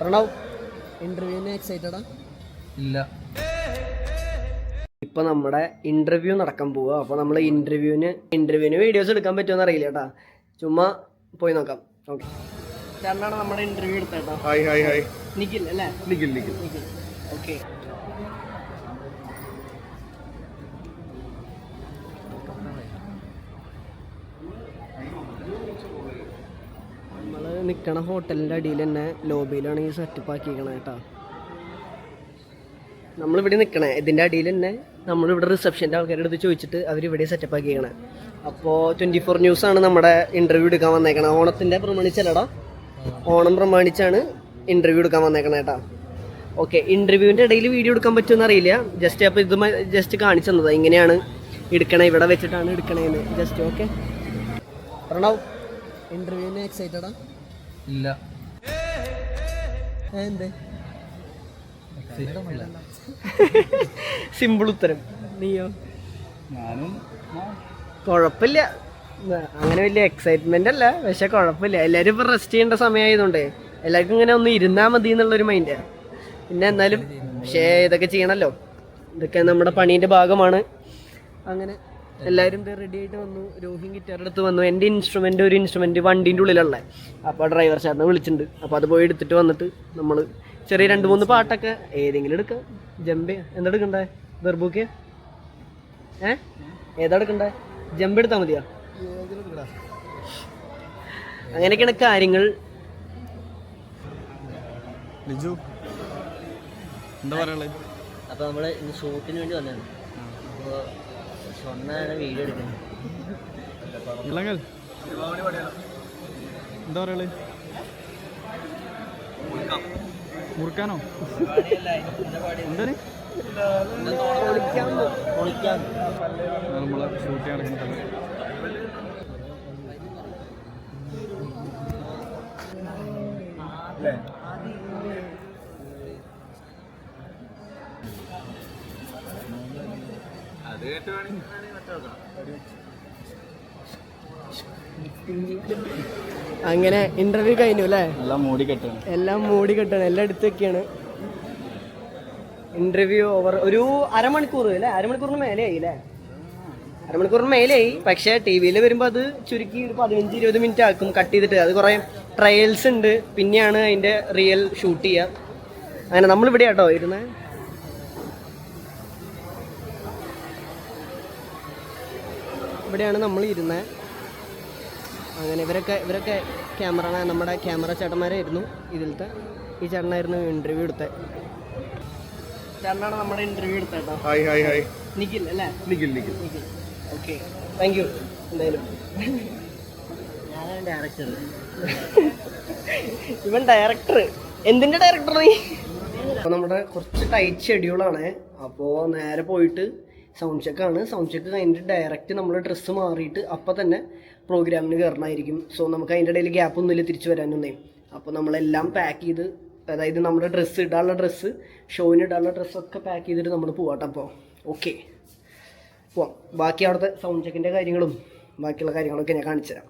പ്രണവ് ഇന്റർവ്യൂവിന് എക്സൈറ്റഡാ ഇല്ല. ഇപ്പൊ നമ്മുടെ ഇന്റർവ്യൂ നടക്കാൻ പോവുക അപ്പോൾ നമ്മൾ ഇന്റർവ്യൂവിന് ഇന്റർവ്യൂവിന് വീഡിയോസ് എടുക്കാൻ പറ്റുമെന്ന് അറിയില്ല കേട്ടാ. ചുമ്മാ പോയി നോക്കാം. ഓക്കെ ചേട്ടനാണ് നമ്മുടെ ഇന്റർവ്യൂ എടുത്തേട്ടാ ഹായ് ഹായ് ഹായ് നിഖിൽ അല്ലേ? നിഖിൽ നിഖിൽ. നിഖിൽ. ഓക്കെ നിൽക്കണ ഹോട്ടലിന്റെ അടിയിൽ തന്നെ ലോബിയിലാണ് ഈ സെറ്റപ്പ് ആക്കിയിരിക്കണത് കേട്ടോ. നമ്മളിവിടെ നിൽക്കണേ ഇതിന്റെ അടിയിൽ തന്നെ നമ്മളിവിടെ റിസപ്ഷന്റെ ആൾക്കാരുടെ അടുത്ത് ചോദിച്ചിട്ട് അവരിവിടെ സെറ്റപ്പ് ആക്കിയിരിക്കണേ. അപ്പോൾ ട്വന്റി ഫോർ ന്യൂസാണ് നമ്മുടെ ഇന്റർവ്യൂ എടുക്കാൻ വന്നേക്കണേ. ഓണത്തിന്റെ പ്രമാണിച്ചല്ലടാ. ഓണം പ്രമാണിച്ചാണ് ഇന്റർവ്യൂ എടുക്കാൻ വന്നേക്കണേ കേട്ടോ. ഓക്കെ ഇന്റർവ്യൂവിന്റെ ഇടയിൽ വീഡിയോ എടുക്കാൻ പറ്റുമെന്ന് അറിയില്ല. ജസ്റ്റ് അപ്പോൾ ഇത് ജസ്റ്റ് കാണിച്ചു തന്നതാണ് ഇങ്ങനെയാണ് എടുക്കണേ ഇവിടെ വെച്ചിട്ടാണ് എടുക്കണേന്ന്. ജസ്റ്റ് ഓക്കെ പ്രണവ് ഇന്റർവ്യൂവിന് എക്സൈറ്റഡാ ഇല്ല. സിമ്പിൾ ഉത്തരം. നീയോ? ഞാനും കുഴപ്പമില്ല അങ്ങനെ വലിയ എക്സൈറ്റ്മെന്റ് അല്ല പക്ഷെ കുഴപ്പമില്ല എല്ലാരും ഇപ്പൊ റെസ്റ്റ് ചെയ്യേണ്ട സമയമായതുകൊണ്ട് എല്ലാവർക്കും ഇങ്ങനെ ഒന്ന് ഇരുന്നാ മതി എന്നുള്ളൊരു മൈൻഡ് പിന്നെ എന്നാലും പക്ഷേ ഇതൊക്കെ ചെയ്യണല്ലോ. ഇതൊക്കെ നമ്മുടെ പണീന്റെ ഭാഗമാണ്. അങ്ങനെ എല്ലാവരും റെഡി ആയിട്ട് വന്നു. രോഹിൻ ഗിറ്റാർ എടുത്ത് വന്നു. എന്റെ ഇൻസ്ട്രുമെന്റ് ഒരു ഇൻസ്ട്രുമെന്റ് വണ്ടീന്റെ ഉള്ളിലുള്ള. അപ്പോൾ ഡ്രൈവർ ചേട്ടനെ വിളിച്ചിട്ടുണ്ട്. അപ്പോൾ അത് പോയി എടുത്തിട്ട് വന്നിട്ട് നമ്മൾ ചെറിയ രണ്ട് മൂന്ന് പാട്ടൊക്കെ ഏതെങ്കിലും എടുക്കാം. ജമ്പ് എന്താ എടുക്കണ്ടേ? ദർബൂക്ക് ഏ? ഏതാ എടുക്കണ്ടേ? ജമ്പ് എടുത്താൽ മതിയോ? അങ്ങനെയൊക്കെയാണ് കാര്യങ്ങൾ. ലിജു എന്താ പറയാനുള്ളത് അപ്പോൾ നമ്മൾ ഇന്ന് ഷൂട്ടിന് വേണ്ടി വന്നതാണ്. അപ്പോൾ വീഡിയോ എടുക്കുന്നത്. എന്താ പറയാനുള്ളത് മുറുക്കാനോ? എന്താണ് നമ്മളെ ഷൂട്ട് ചെയ്യാൻ നടക്കുന്ന സ്ഥലം അങ്ങനെ ഇന്റർവ്യൂ കഴിഞ്ഞു അല്ലേ? എല്ലാം മൂടി കെട്ടാണ്. എല്ലാം മൂടി കെട്ടാണ്. എല്ലാം എടുത്തൊക്കെയാണ് ഇന്റർവ്യൂ ഓവർ ഒരു അരമണിക്കൂർ അല്ലേ? അരമണിക്കൂറിന് മേലെയായി അല്ലേ? അരമണിക്കൂറിന് മേലെയായി. പക്ഷേ ടി വിയിൽ വരുമ്പോൾ അത് ചുരുക്കി ഒരു പതിനഞ്ച് ഇരുപത് മിനിറ്റ് ആക്കും കട്ട് ചെയ്തിട്ട്. അത് കുറേ ട്രയൽസ് ഉണ്ട്. പിന്നെയാണ് അതിന്റെ റിയൽ ഷൂട്ട് ചെയ്യുക അങ്ങനെ നമ്മളിവിടെ കേട്ടോ ഇരുന്നേ. ഇവിടെയാണ് നമ്മൾ ഇരുന്നത് അങ്ങനെ ഇവരൊക്കെ ഇവരൊക്കെ ക്യാമറ നമ്മുടെ ക്യാമറ ചേട്ടന്മാരായിരുന്നു ഇതിലത്തെ. ഈ ചേട്ടനായിരുന്നു ഇന്റർവ്യൂ എടുത്തത് ചേട്ടനാണ് നമ്മുടെ ഇന്റർവ്യൂ എടുത്തത് കേട്ടോ ഹായ് ഹായ് ഹായ് നിഖിൽ അല്ലേ? Nikhil Nikhil. Nikhil. Okay thank you എന്തായാലും. ഡയറക്ടർ ഇവൻ ഡയറക്ടർ എന്തിന്റെ ഡയറക്ടർ നീ? അപ്പോൾ നമ്മുടെ കുറച്ച് ടൈറ്റ് ഷെഡ്യൂളാണ് അപ്പോൾ നേരെ പോയിട്ട് സൗണ്ട് ചെക്കാണ് സൗണ്ട് ചെക്ക് കഴിഞ്ഞിട്ട് ഡയറക്റ്റ് നമ്മൾ ഡ്രസ്സ് മാറിയിട്ട് അപ്പോൾ തന്നെ പ്രോഗ്രാമിന് കയറണമായിരിക്കും സോ നമുക്ക് അതിന്റെ ഇടയിൽ ഗ്യാപ്പ് ഒന്നുമില്ല തിരിച്ചു വരാനൊന്നേ. അപ്പോൾ നമ്മളെല്ലാം പാക്ക് ചെയ്ത് അതായത് നമ്മുടെ ഡ്രസ്സ് ഇടാനുള്ള ഡ്രസ്സ് ഷോവിന് ഇടാനുള്ള ഡ്രസ്സൊക്കെ പാക്ക് ചെയ്തിട്ട് നമ്മൾ പോവാട്ടെ അപ്പോൾ ഓക്കെ പോവാം. ബാക്കി അവിടുത്തെ സൗണ്ട് ചെക്കിന്റെ കാര്യങ്ങളും ബാക്കിയുള്ള കാര്യങ്ങളൊക്കെ ഞാൻ കാണിച്ചു തരാം